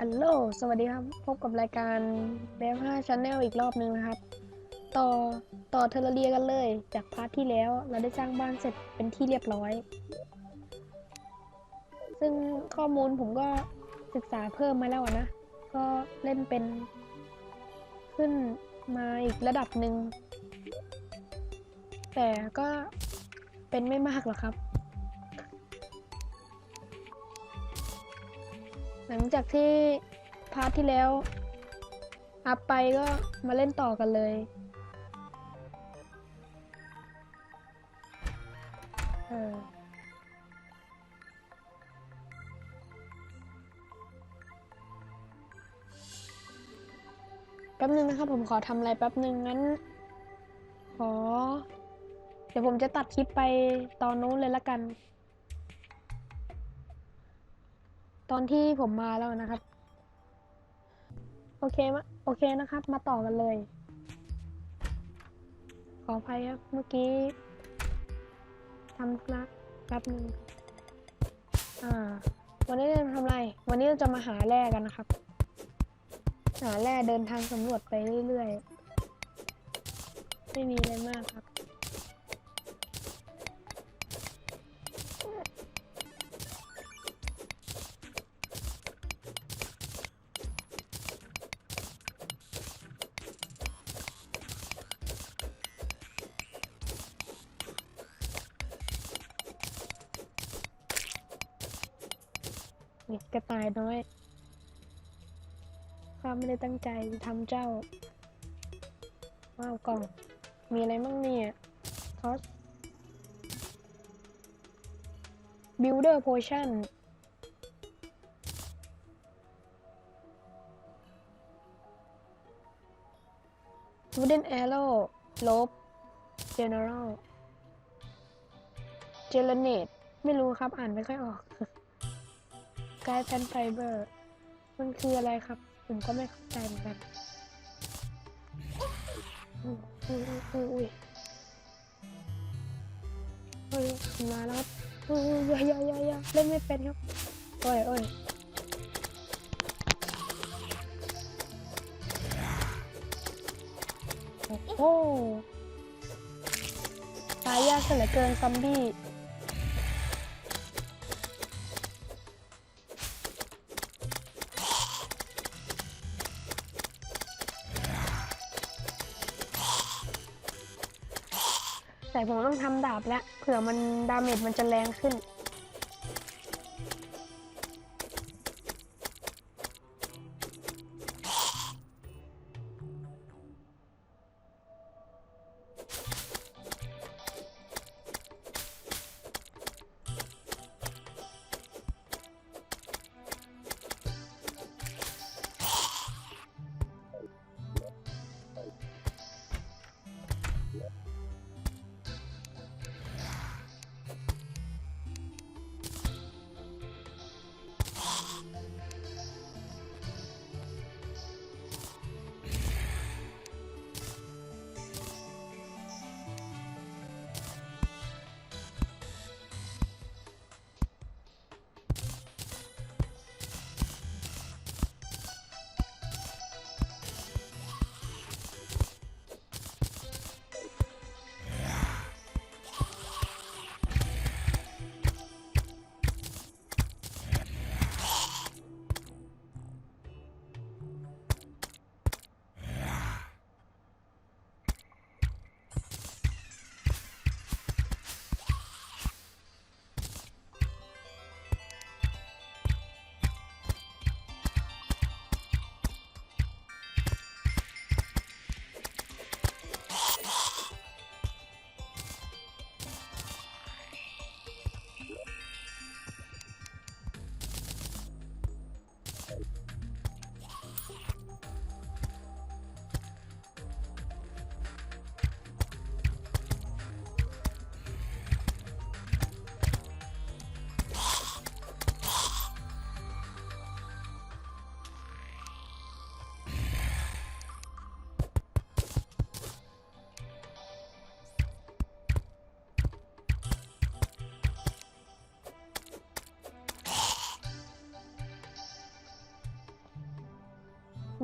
ฮัลโหล สวัสดีครับ พบกับรายการเบฟ5 Channel อีกรอบนึงนะครับ ต่อ ต่อเทอร์เรียกันเลย จากพาร์ทที่แล้ว เราได้สร้างบ้านเสร็จเป็นที่เรียบร้อย ซึ่งข้อมูลผมก็ศึกษาเพิ่มมาแล้วนะ ก็เล่นเป็น ขึ้นมาอีกระดับหนึ่ง แต่ก็เป็นไม่มากหรอกครับ หลังจากที่พาร์ทที่แล้ว อัพไปก็มาเล่นต่อกันเลยเออแป๊บนึงนะครับผมขอทำอะไรแป๊บนึงงั้น ขอ เดี๋ยวผมจะตัดคลิปไปตอนนู้นเลยละกัน ตอนที่ผมมาแล้วนะครับ โอเคมะโอเคนะครับ มาต่อกันเลย ขออภัยครับ เมื่อกี้ทำธุระแป๊บนึงอ่า วันนี้จะทำอะไร วันนี้เราจะมาหาแร่กันนะครับ หาแร่เดินทางสำรวจไปเรื่อยๆ ไม่มีอะไรมากครับ นี่กระต่ายน้อย ข้าไม่ได้ตั้งใจทำเจ้า ว้าวกล่อง มีอะไรบ้างเนี่ยทอส builder potion wooden arrow rope general g e l a n a t ไม่รู้ครับ อ่านไม่ค่อยออก กลายเป็นไฟเบอร์ มันคืออะไรครับ ผมก็ไม่เข้าใจเหมือนกันอุ้ยอุ้ยอุ้ยเฮ้ยมาแล้วครับอุ้ยอุ้ยยยยเล่นไม่เป็นครับโอ้ยโอ้ยโอ้โหตายยากเสียเหลือเกินซอมบี้ แต่ผมต้องทำดาบแล้วเผื่อมันดาเมจมันจะแรงขึ้น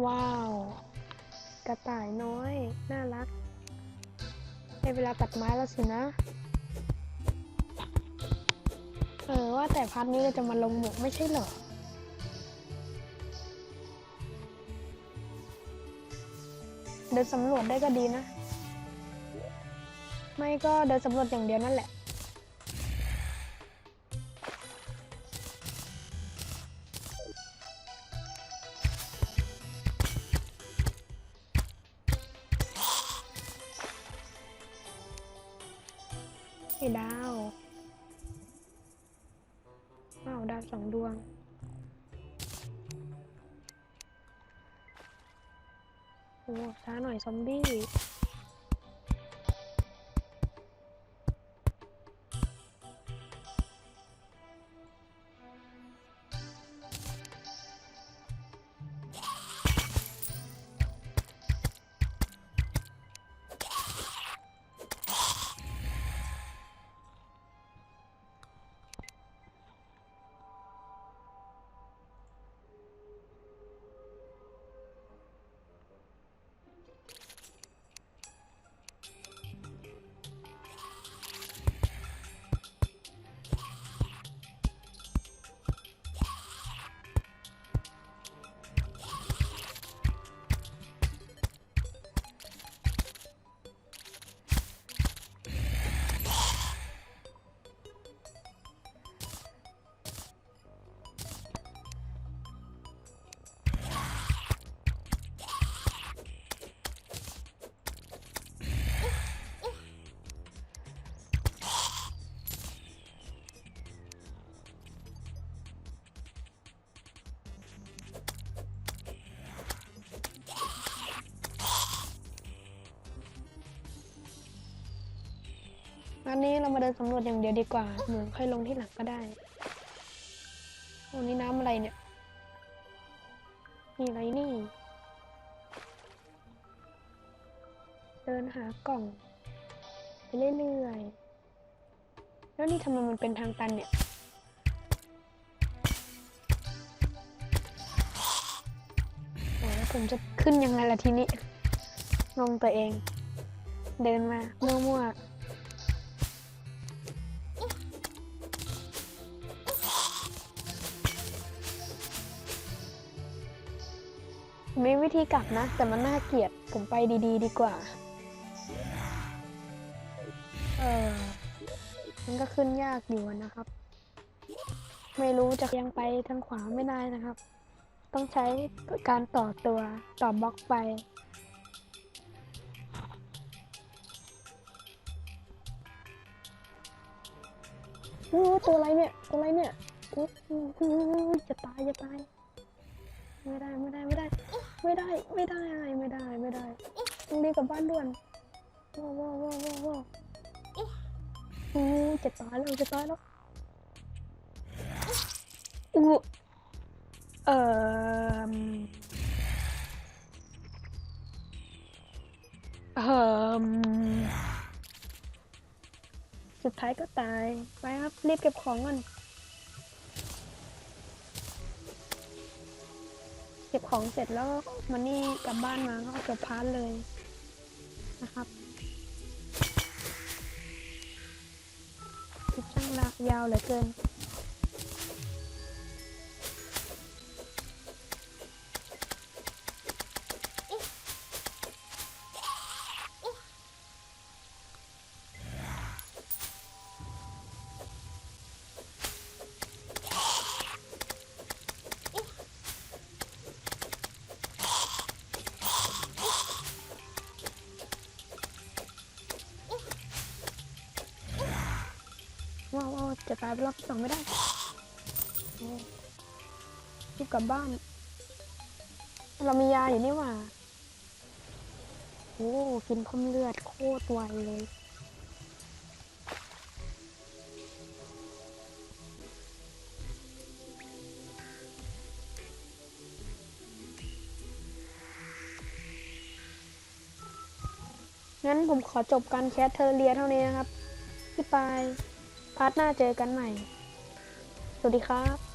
ว้าว กระต่ายน้อย น่ารักในเวลาตัดไม้แล้วสินะ เออว่าแต่พัดนี้เราจะมาลงหมกไม่ใช่เหรอเดินสำรวจได้ก็ดีนะ ไม่ก็เดินสำรวจอย่างเดียวนั่นแหละ ไอ้ดาวว้าวดาวสองดวง โอ้ช้าหน่อยซอมบี้ อันนี้เรามาเดินสำรวจอย่างเดียวดีกว่า เหมือนค่อยลงที่หลังก็ได้โอ้นี่น้ำอะไรเนี่ยนี่อะไรนี่ เดินหากล่อง ไปเรื่อยๆ แล้วนี่ทำไมมันเป็นทางตันเนี่ยโอ้ยผมจะขึ้นยังไงล่ะทีนี้งงตัวเอง เดินมามั่วๆ มีวิธีกลับนะ แต่มันน่าเกลียด ผมไปดีๆดีกว่า เออ มันก็ขึ้นยากอยู่นะครับ ไม่รู้จะยังไปทางขวาไม่ได้นะครับ ต้องใช้การต่อตัวต่อบล็อกไปอู้ตัวอะไรเนี่ย ตัวอะไรเนี่ยอู้หูจะตายจะตายไม่ได้ไม่ได้ไม่ได้ ไม่ได้ไม่ได้ไม่ได้ไม่ได้ต้องรีบกลับบ้านด่วนว้าวว้าวว้าวว้าวว้าวอู้จะตายแล้วจะตายแล้วอู้เอ่อเอ่อสุดท้ายก็ตายไปครับรีบเก็บของก่อน ก็บของเสร็จแล้วมันนี่กลับบ้านมาก็จบพาร์ทเลยนะครับคลิปช่างละยาวเหลือเกิน จะตายไปรอบที่สองไม่ได้รีบกลับบ้าน เรามียาอยู่นี่หว่า โอ้กินเพิ่มเลือดโคตรไวเลยงั้นผมขอจบการแคสเทอร์เรียเท่านี้นะครับพี่ปาย พาร์ทหน้าเจอกันใหม่ สวัสดีครับ